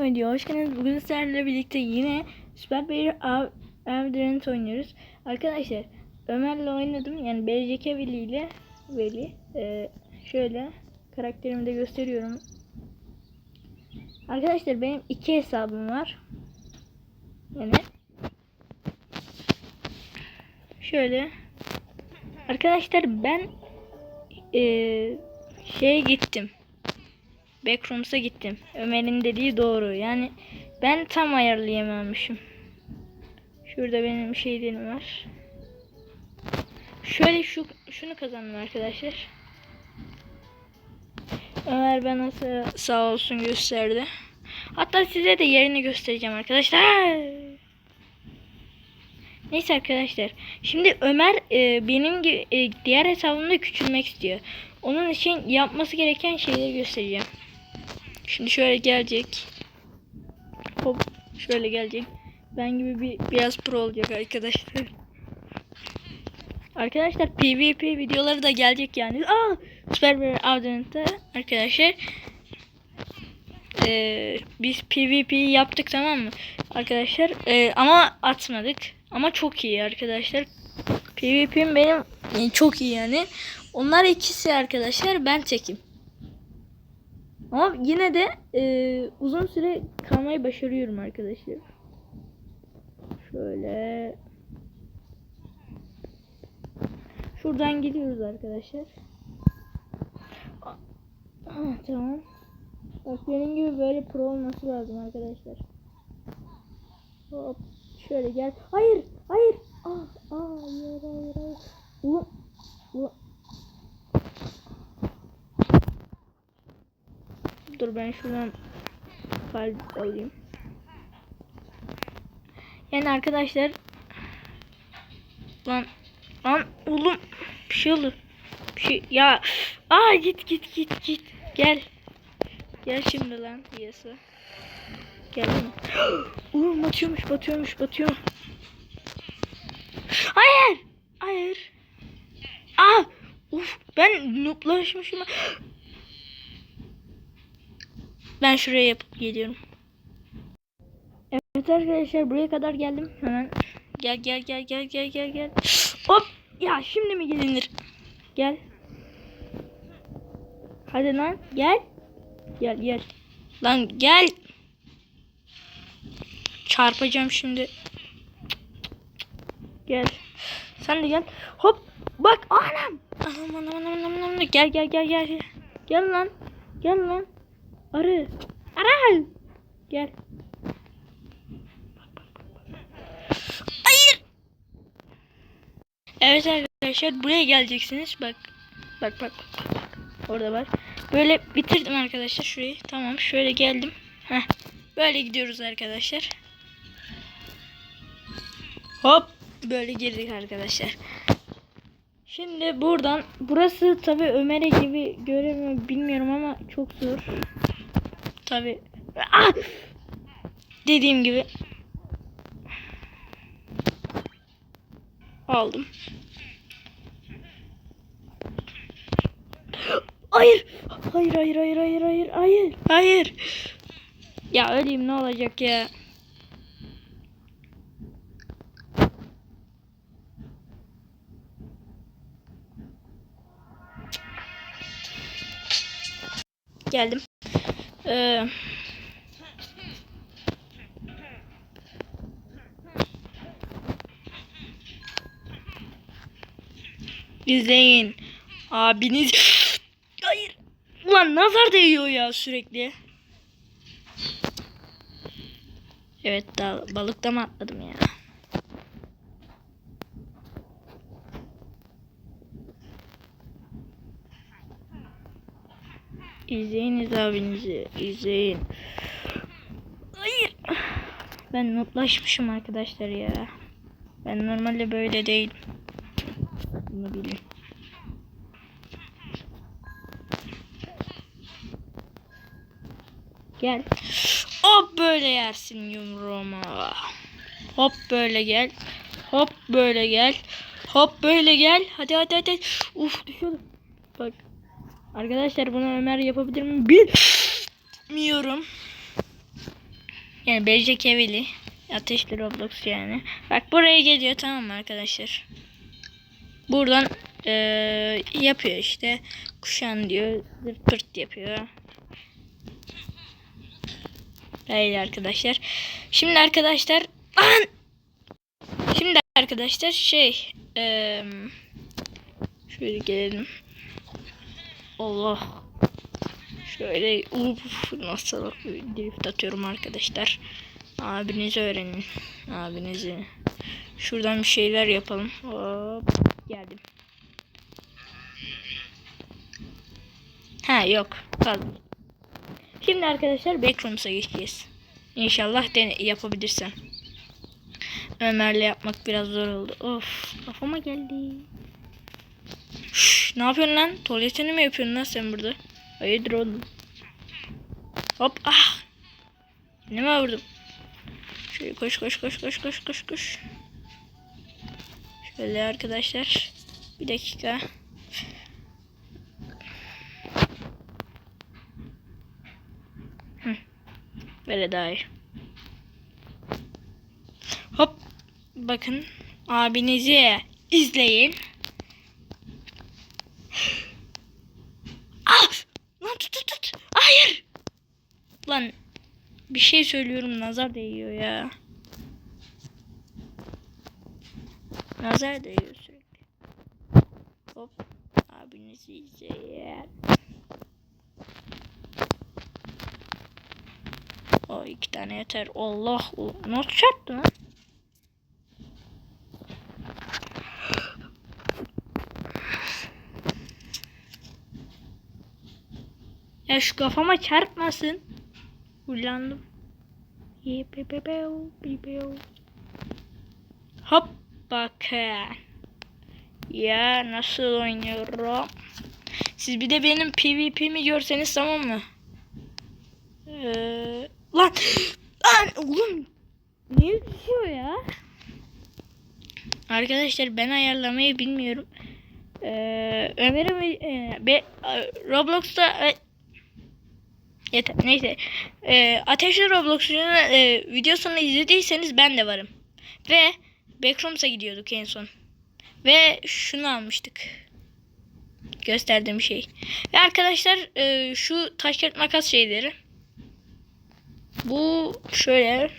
Video hoş geldiniz. Bugün sizlerle birlikte yine Super Bear Av Avdrent oynuyoruz. Arkadaşlar Ömer'le oynadım. Yani BCK Veli ile Veli. Ee, şöyle karakterimi de gösteriyorum. Arkadaşlar benim iki hesabım var. Yani şöyle Arkadaşlar ben ee, şeye gittim. Backrooms'a gittim. Ömer'in dediği doğru. Yani ben tam ayarlayamamışım. Şurada benim şeylerim var. Şöyle şu şunu kazandım arkadaşlar. Ömer bana sağ, olsun gösterdi. Hatta size de yerini göstereceğim arkadaşlar. Neyse arkadaşlar. Şimdi Ömer e, benim gibi e, diğer hesabımda küçülmek istiyor. Onun için yapması gereken şeyleri göstereceğim. Şimdi şöyle gelecek. Hop şöyle gelecek. Ben gibi bir biraz pro olacak arkadaşlar. Arkadaşlar PvP videoları da gelecek yani. Aa Super Bear Avdent'te arkadaşlar. Ee, biz PvP yaptık tamam mı? Arkadaşlar ee, ama atmadık. Ama çok iyi arkadaşlar. PvP'm benim e, çok iyi yani. Onlar ikisi arkadaşlar ben tekim. Ama yine de e, uzun süre kalmayı başarıyorum arkadaşlar. Şöyle. Şuradan gidiyoruz arkadaşlar. Ah, tamam. Bak benim gibi böyle pro olması lazım arkadaşlar. Hop. Şöyle gel. Hayır. Hayır. Ah, ah, hayır, hayır, hayır. Ulan. Ulan. Dur ben şuradan kalp alayım. Yani arkadaşlar lan lan oğlum bir şey oldu. Bir şey ya aa git git git git gel. Gel şimdi lan yasa. Gel. lan. Oğlum batıyormuş batıyormuş batıyor. Hayır. Hayır. Aa uf ben nuplaşmışım. Ben şuraya yapıp geliyorum. Evet arkadaşlar buraya kadar geldim. Hemen gel gel gel gel gel gel gel. Hop ya şimdi mi gelinir? Gel. Hadi lan gel. Gel gel. Lan gel. Çarpacağım şimdi. Gel. Sen de gel. Hop. Bak anam. Anam anam anam anam anam. Gel gel gel gel. Gel lan. Gel lan. Arı. Arı. Gel. Hayır. Evet arkadaşlar buraya geleceksiniz. Bak. Bak bak bak. bak. Orada var. Böyle bitirdim arkadaşlar şurayı. Tamam şöyle geldim. Heh. Böyle gidiyoruz arkadaşlar. Hop. Böyle girdik arkadaşlar. Şimdi buradan burası tabi Ömer'e gibi göremiyorum bilmiyorum ama çok zor. Tabi. Ah! Dediğim gibi. Aldım. Hayır. Hayır hayır hayır hayır hayır hayır. Hayır. Ya öleyim ne olacak ya. Geldim. Ee, izleyin. Abiniz... Hayır. Ulan nazar değiyor ya sürekli. Evet balıkta mı atladım ya? İzleyiniz abinizi. izleyin. Hayır. Ben notlaşmışım arkadaşlar ya. Ben normalde böyle değil. Bunu bilin. Gel. Hop böyle yersin yumruğuma. Hop böyle gel. Hop böyle gel. Hop böyle gel. Hadi hadi hadi. Uf düşüyordum. Bak. Arkadaşlar bunu Ömer yapabilir mi? Bilmiyorum. Yani Belecek Evili. Ateşli Roblox yani. Bak buraya geliyor tamam mı arkadaşlar? Buradan eee, yapıyor işte. Kuşan diyor. Zırt pırt yapıyor. Öyle arkadaşlar. Şimdi arkadaşlar Lan! Şimdi arkadaşlar şey eee, şöyle gelelim. Allah. Şöyle uf nasıl drift atıyorum arkadaşlar. Abinizi öğrenin. Abinizi. Şuradan bir şeyler yapalım. Hop geldim. Ha yok. Kaldım. Şimdi arkadaşlar Backrooms'a geçeceğiz. İnşallah dene yapabilirsem. Ömer'le yapmak biraz zor oldu. Of kafama geldi. Ne yapıyorsun lan? Tuvaletini mi yapıyorsun lan sen burada? Hayırdır oğlum? Hop ah. Ne mi vurdum? Şöyle koş koş koş koş koş koş koş. Şöyle arkadaşlar. Bir dakika. Hı. Böyle daha iyi. Hop. Bakın. Abinizi izleyin. Ah! Lan tut tut tut. Hayır. Lan bir şey söylüyorum nazar değiyor ya. Nazar değiyor sürekli. Hop. Abinizi izleyin. O iki tane yeter. Allah. o- Nasıl çarptı lan? Ya şu kafama çarpmasın. Kullandım. Hop bakın. Ya nasıl oynuyorum. Siz bir de benim PvP'mi görseniz tamam mı? Ee, lan lan oğlum niye düşüyor ya? Arkadaşlar ben ayarlamayı bilmiyorum. Ee, Ömer'im e, be, Roblox'ta e, Yeter. Neyse. Ee, Ateşli Roblox'un e, videosunu izlediyseniz ben de varım. Ve Backrooms'a gidiyorduk en son. Ve şunu almıştık. Gösterdiğim şey. Ve arkadaşlar e, şu taş kağıt makas şeyleri. Bu şöyle.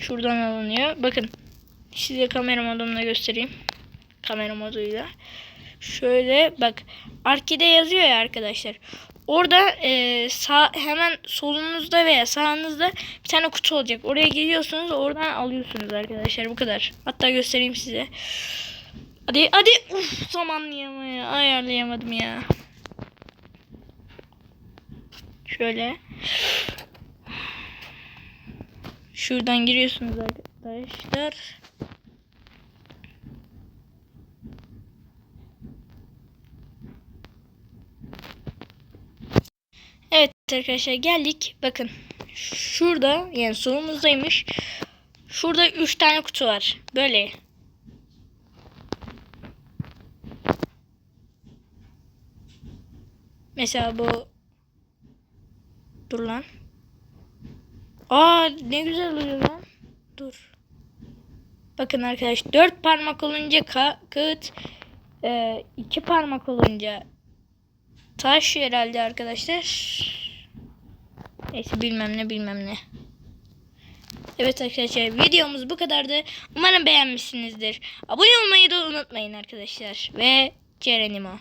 Şuradan alınıyor. Bakın. Size kamera modumla göstereyim. Kamera moduyla. Şöyle bak. Arkede yazıyor ya arkadaşlar. Orada e, sağ hemen solunuzda veya sağınızda bir tane kutu olacak. Oraya geliyorsunuz, oradan alıyorsunuz arkadaşlar. Bu kadar. Hatta göstereyim size. Hadi hadi. Uf, zamanlayamaya ayarlayamadım ya. Şöyle. Şuradan giriyorsunuz arkadaşlar. Evet arkadaşlar geldik. Bakın. Şurada yani solumuzdaymış. Şurada 3 tane kutu var. Böyle. Mesela bu Dur lan. Aa ne güzel oluyor lan. Dur. Bakın arkadaş dört parmak olunca ka kağıt e, iki parmak olunca taş herhalde arkadaşlar. Neyse bilmem ne bilmem ne. Evet arkadaşlar videomuz bu kadardı. Umarım beğenmişsinizdir. Abone olmayı da unutmayın arkadaşlar. Ve Cerenimo.